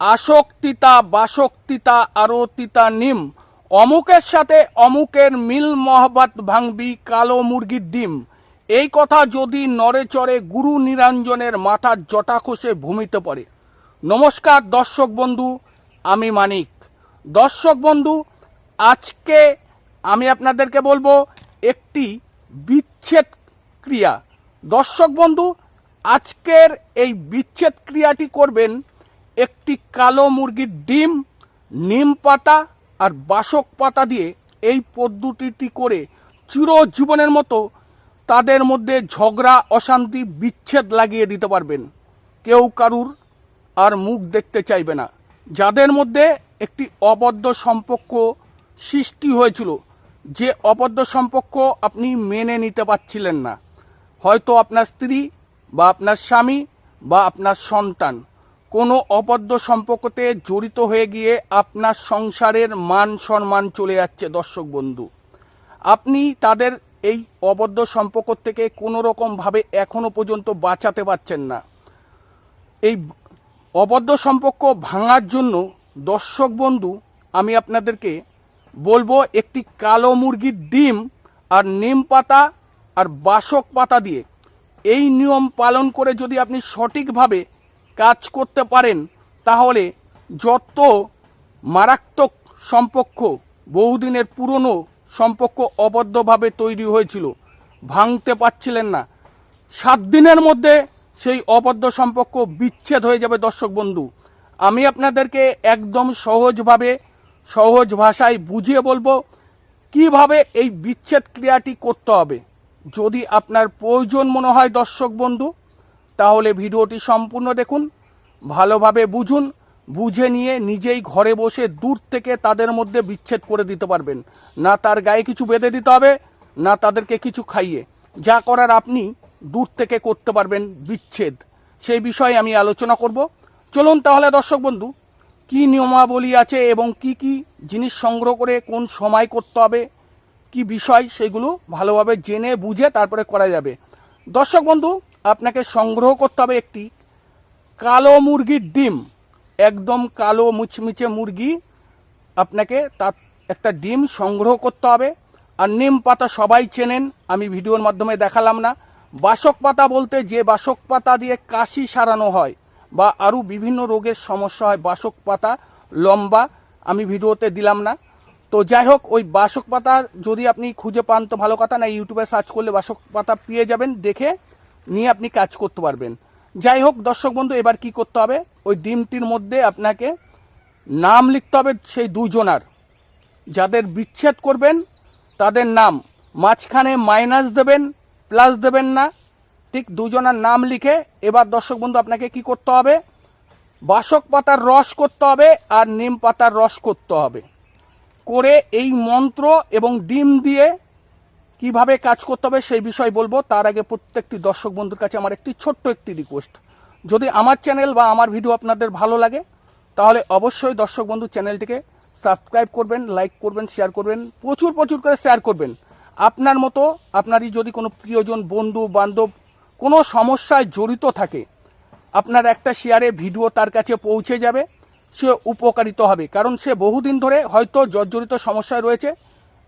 আসক্তিতা, বাসক্তিতা আরও তিতা নিম। অমুকের সাথে অমুকের মিল মহব্বত ভাঙবি কালো মুরগির ডিম। এই কথা যদি নড়ে চড়ে গুরু নিরঞ্জনের মাথার জটা খসে ভূমিতে পড়ে। নমস্কার দর্শক বন্ধু, আমি মানিক। দর্শক বন্ধু, আজকে আমি আপনাদেরকে বলব একটি বিচ্ছেদ ক্রিয়া। দর্শক বন্ধু, আজকের এই বিচ্ছেদ ক্রিয়াটি করবেন একটি কালো মুরগির ডিম, নিম পাতা আর বাসক পাতা দিয়ে এই পদ্ধতিটি করে চিরজীবনের মতো তাদের মধ্যে ঝগড়া, অশান্তি, বিচ্ছেদ লাগিয়ে দিতে পারবেন। কেউ কারুর আর মুখ দেখতে চাইবে না। যাদের মধ্যে একটি অবদ্ধ সম্পর্ক সৃষ্টি হয়েছিল, যে অবদ্ধ সম্পর্ক আপনি মেনে নিতে পারছিলেন না। হয়তো আপনার স্ত্রী বা আপনার স্বামী বা আপনার সন্তান। কোনো অবদ্ধ সম্পর্কতে জড়িত হয়ে গিয়ে আপনার সংসারের মান সম্মান চলে যাচ্ছে, দর্শক বন্ধু। আপনি তাদের এই অবদ্ধ সম্পর্ক থেকে কোনো রকমভাবে এখনও পর্যন্ত বাঁচাতে পারছেন না। এই অবদ্ধ সম্পর্ক ভাঙার জন্য, দর্শক বন্ধু, আমি আপনাদেরকে বলব একটি কালো মুরগির ডিম আর নিম পাতা আর বাসক পাতা দিয়ে। এই নিয়ম পালন করে যদি আপনি সঠিকভাবে কাজ করতে পারেন, তাহলে যত মারাত্মক সম্পর্ক বহুদিনের পুরনো সম্পর্ক অবদ্ধভাবে তৈরি হয়েছিল, ভাঙতে পারছিলেন না। সাত দিনের মধ্যে সেই অবদ্ধ সম্পর্ক বিচ্ছেদ হয়ে যাবে, দর্শক বন্ধু। আমি আপনাদেরকে একদম সহজভাবে, সহজ ভাষায় বুঝিয়ে বলব, কীভাবে এই বিচ্ছেদ ক্রিয়াটি করতে হবে। যদি আপনার প্রয়োজন মনে হয়, দর্শক বন্ধু তাহলে ভিডিওটি সম্পূর্ণ দেখুন, ভালোভাবে বুঝুন, বুঝে নিয়ে নিজেই ঘরে বসে দূর থেকে তাদের মধ্যে বিচ্ছেদ করে দিতে পারবেন। না তার গায়ে কিছু বেঁধে দিতে হবে, না তাদেরকে কিছু খাইয়ে। যা করার আপনি দূর থেকে করতে পারবেন বিচ্ছেদ। সেই বিষয়ে আমি আলোচনা করব। চলুন তাহলে দর্শক বন্ধু, কি নিয়মাবলী আছে এবং কি কি জিনিস সংগ্রহ করে কোন সময় করতে হবে, কি বিষয় সেগুলো ভালোভাবে জেনে বুঝে তারপরে করা যাবে। দর্শক বন্ধু আপনাকে সংগ্রহ করতে হবে একটি কালো মুরগির ডিম, একদম কালো মুচমিচে মুরগি। আপনাকে তার একটা ডিম সংগ্রহ করতে হবে। আর নিম পাতা সবাই চেনেন, আমি ভিডিওর মাধ্যমে দেখালাম না। বাসক পাতা বলতে যে বাসক পাতা দিয়ে কাশি সারানো হয় বা আরও বিভিন্ন রোগের সমস্যা হয়, বাসক পাতা লম্বা, আমি ভিডিওতে দিলাম না। তো যাই হোক, ওই বাসক পাতা যদি আপনি খুঁজে পান তো ভালো কথা, না, ইউটিউবে সার্চ করলে বাসক পাতা পেয়ে যাবেন, দেখে নিয়ে আপনি কাজ করতে পারবেন। যাই হোক, দর্শক বন্ধু, এবার কি করতে হবে? ওই ডিমটির মধ্যে আপনাকে নাম লিখতে হবে সেই দুজনার যাদের বিচ্ছেদ করবেন, তাদের নাম। মাঝখানে মাইনাস দেবেন প্লাস দেবেন না। ঠিক দুজনার নাম লিখে এবার দর্শক বন্ধু, আপনাকে কি করতে হবে? বাসক পাতার রস করতে হবে আর নিম পাতার রস করতে হবে। করে এই মন্ত্র এবং ডিম দিয়ে কীভাবে কাজ করতে হবে সেই বিষয় বলব। তার আগে প্রত্যেকটি দর্শক বন্ধুর কাছে আমার একটি ছোট্ট একটি রিকোয়েস্ট যদি আমার চ্যানেল বা আমার ভিডিও আপনাদের ভালো লাগে, তাহলে অবশ্যই দর্শক বন্ধু চ্যানেলটিকে সাবস্ক্রাইব করবেন লাইক করবেন শেয়ার করবেন, প্রচুর প্রচুর করে শেয়ার করবেন। আপনার মতো আপনারই যদি কোনো প্রিয়জন, বন্ধু, বান্ধব কোনো সমস্যায় জড়িত থাকে, আপনার একটা শেয়ারে ভিডিও তার কাছে পৌঁছে যাবে, সে উপকারিত হবে। কারণ সে বহুদিন ধরে হয়তো জর্জরিত সমস্যায় রয়েছে,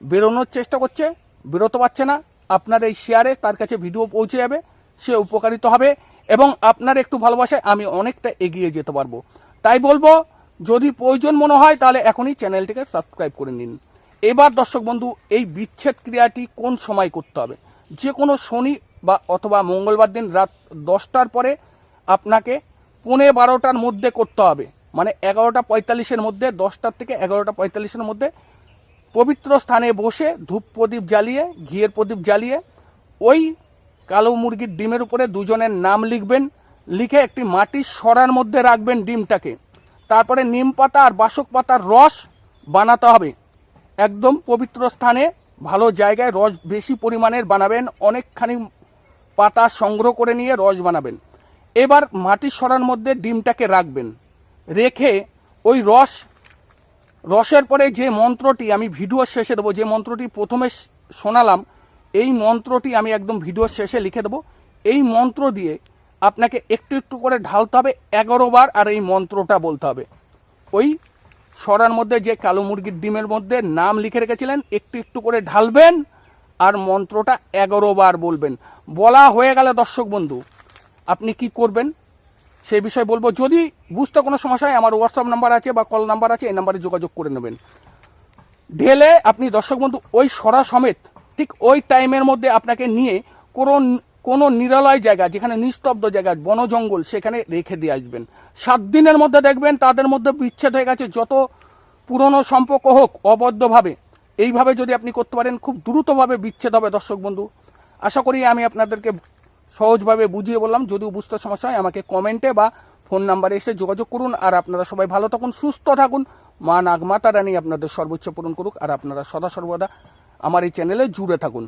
বেরোনোর চেষ্টা করছে বেরোতে পারছে না, আপনার এই শেয়ারে তার কাছে ভিডিও পৌঁছে যাবে, সে উপকারিত হবে এবং আপনার একটু ভালোবাসায় আমি অনেকটা এগিয়ে যেতে পারব। তাই বলব, যদি প্রয়োজন মনে হয় তাহলে এখনই চ্যানেলটিকে সাবস্ক্রাইব করে নিন। এবার দর্শক বন্ধু, এই বিচ্ছেদ ক্রিয়াটি কোন সময় করতে হবে? যে কোনো শনি বা অথবা মঙ্গলবার দিন রাত দশটার পরে আপনাকে পৌনে বারোটার মধ্যে করতে হবে। মানে এগারোটা পঁয়তাল্লিশের মধ্যে, দশটার থেকে এগারোটা পঁয়তাল্লিশের মধ্যে পবিত্র স্থানে বসে ধূপ প্রদীপ জ্বালিয়ে, ঘিয়ের প্রদীপ জ্বালিয়ে, ওই কালো মুরগির ডিমের উপরে দুজনের নাম লিখবেন, লিখে একটি মাটির সরার মধ্যে রাখবেন ডিমটাকে। তারপরে নিম পাতা আর বাসক পাতার রস বানাতে হবে। একদম পবিত্র স্থানে ভালো জায়গায় রস বেশি পরিমাণের বানাবেন, অনেকখানি পাতা সংগ্রহ করে নিয়ে রস বানাবেন। এবার মাটির সরার মধ্যে ডিমটাকে রাখবেন। রেখে ওই রস রসের পরে যে মন্ত্রটি আমি ভিডিওর শেষে দেবো, যে মন্ত্রটি প্রথমে শোনালাম, এই মন্ত্রটি আমি একদম ভিডিওর শেষে লিখে দেবো। এই মন্ত্র দিয়ে আপনাকে একটু একটু করে ঢালতে হবে, এগারো বার আর এই মন্ত্রটা বলতে হবে। ওই সরার মধ্যে যে কালো মুরগির ডিমের মধ্যে নাম লিখে রেখেছিলেন, একটু একটু করে ঢালবেন আর মন্ত্রটা এগারো বার বলবেন। বলা হয়ে গেলে দর্শক বন্ধু, আপনি কি করবেন? সেই বিষয়ে বলব, যদি বুঝতে কোনো সমস্যা হয়, আমার হোয়াটসঅ্যাপ নাম্বার আছে বা কল নাম্বার আছে, এই নাম্বারে যোগাযোগ করে নেবেন। ঢেলে আপনি দর্শক বন্ধু, ওই সরা সমেত, ঠিক ওই টাইমের মধ্যে আপনাকে নিয়ে কোনো কোনো নিরালয় জায়গা, যেখানে নিস্তব্ধ জায়গা বন জঙ্গল সেখানে রেখে দিয়ে আসবেন। সাত দিনের মধ্যে দেখবেন, তাদের মধ্যে বিচ্ছেদ হয়ে গেছে, যত পুরনো সম্পর্ক হোক, অবদ্ধভাবে। এইভাবে যদি আপনি করতে পারেন, খুব দ্রুতভাবে বিচ্ছেদ হবে দর্শক বন্ধু। আশা করি আমি আপনাদেরকে সহজভাবে বুঝিয়ে বললাম। যদিও বুঝতে সমস্যা হয়, আমাকে কমেন্টে বা ফোন নাম্বারে এসে যোগাযোগ করুন। আর আপনারা সবাই ভালো থাকুন, সুস্থ থাকুন। মা নাগমাতা রানী আপনাদের সর্বোচ্চ পূরণ করুক। আর আপনারা সদা সর্বদা আমার এই চ্যানেলে জুড়ে থাকুন।